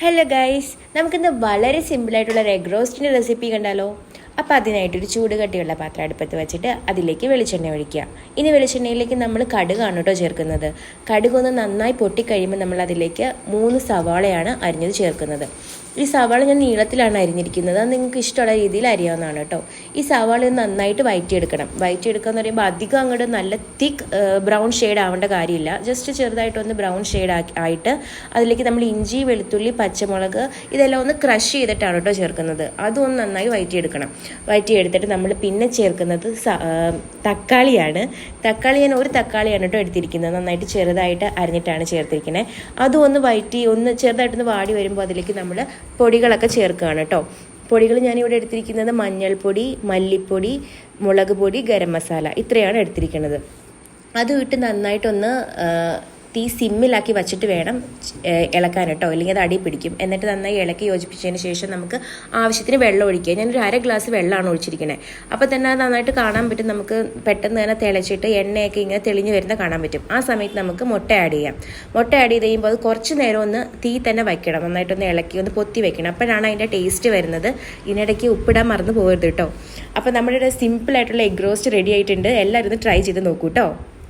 Hello guys നമുക്കിന്ന് വളരെ സിമ്പിളായിട്ടുള്ള എഗ് റോസ്റ്റിന്റെ റെസിപ്പി കണ്ടാലോ? അപ്പോൾ അതിനായിട്ടൊരു ചൂട് കട്ടിയുള്ള പാത്രം അടുപ്പത്ത് വെച്ചിട്ട് അതിലേക്ക് വെളിച്ചെണ്ണ ഒഴിക്കുക. ഇനി വെളിച്ചെണ്ണയിലേക്ക് നമ്മൾ കടുകാണ് കേട്ടോ ചേർക്കുന്നത്. കടുക് ഒന്ന് നന്നായി പൊട്ടിക്കഴിയുമ്പോൾ നമ്മൾ അതിലേക്ക് മൂന്ന് സവാളയാണ് അരിഞ്ഞത് ചേർക്കുന്നത്. ഈ സവാള ഞാൻ നീളത്തിലാണ് അരിഞ്ഞിരിക്കുന്നത്. അത് നിങ്ങൾക്ക് ഇഷ്ടമുള്ള രീതിയിൽ അരിയാവുന്നതാണ് കേട്ടോ. ഈ സവാള നന്നായിട്ട് വയറ്റിയെടുക്കണം. വയറ്റിയെടുക്കുക എന്ന് പറയുമ്പോൾ അധികം അങ്ങോട്ട് നല്ല തിക്ക് ബ്രൗൺ ഷെയ്ഡ് ആവേണ്ട കാര്യമില്ല. ജസ്റ്റ് ചെറുതായിട്ടൊന്ന് ബ്രൗൺ ഷെയ്ഡ് ആയിട്ട് അതിലേക്ക് നമ്മൾ ഇഞ്ചി വെളുത്തുള്ളി പച്ചമുളക് ഇതെല്ലാം ഒന്ന് ക്രഷ് ചെയ്തിട്ടാണ് കേട്ടോ ചേർക്കുന്നത്. അതൊന്ന് നന്നായി വയറ്റിയെടുക്കണം. വയറ്റിയെടുത്തിട്ട് നമ്മൾ പിന്നെ ചേർക്കുന്നത് തക്കാളിയാണ്. തക്കാളി ഞാൻ ഒരു തക്കാളിയാണ് കേട്ടോ എടുത്തിരിക്കുന്നത്. നന്നായിട്ട് ചെറുതായിട്ട് അരിഞ്ഞിട്ടാണ് ചേർത്തിരിക്കുന്നത്. അതും ഒന്ന് വയറ്റി ഒന്ന് ചെറുതായിട്ടൊന്ന് വാടി വരുമ്പോൾ അതിലേക്ക് നമ്മൾ പൊടികളൊക്കെ ചേർക്കുകയാണ് കേട്ടോ. പൊടികൾ ഞാനിവിടെ എടുത്തിരിക്കുന്നത് മഞ്ഞൾപ്പൊടി മല്ലിപ്പൊടി മുളക് പൊടി ഗരം മസാല ഇത്രയാണ് എടുത്തിരിക്കുന്നത്. അത് ഇട്ട് നന്നായിട്ടൊന്ന് തീ സിമ്മിലാക്കി വച്ചിട്ട് വേണം ഇളക്കാൻ കേട്ടോ. അല്ലെങ്കിൽ അത് അടി പിടിക്കും. എന്നിട്ട് നന്നായി ഇളക്കി യോജിപ്പിച്ചതിന് ശേഷം നമുക്ക് ആവശ്യത്തിന് വെള്ളം ഒഴിക്കുക. ഞാനൊരു അര ഗ്ലാസ് വെള്ളമാണ് ഒഴിച്ചിരിക്കുന്നത് അപ്പോൾ തന്നെ അത് നന്നായിട്ട് കാണാൻ പറ്റും. നമുക്ക് പെട്ടെന്ന് തന്നെ തിളച്ചിട്ട് എണ്ണയൊക്കെ ഇങ്ങനെ തെളിഞ്ഞു വരുന്ന കാണാൻ പറ്റും. ആ സമയത്ത് നമുക്ക് മുട്ട ആഡ് ചെയ്യാം. മുട്ട ആഡ് ചെയ്ത് കഴിയുമ്പോൾ അത് കുറച്ച് നേരം ഒന്ന് തീ തന്നെ വയ്ക്കണം. നന്നായിട്ടൊന്ന് ഇളക്കി ഒന്ന് പൊത്തി വയ്ക്കണം അപ്പോഴാണ് അതിന്റെ ടേസ്റ്റ് വരുന്നത്. ഇതിനിടയ്ക്ക് ഉപ്പിടാൻ മറന്നു പോകരുത് കേട്ടോ. അപ്പോൾ നമ്മുടെ സിമ്പിൾ ആയിട്ടുള്ള എഗ് റോസ്റ്റ് റെഡി ആയിട്ടുണ്ട്. എല്ലാവരും ഒന്ന് ട്രൈ ചെയ്ത് നോക്കൂ കേട്ടോ.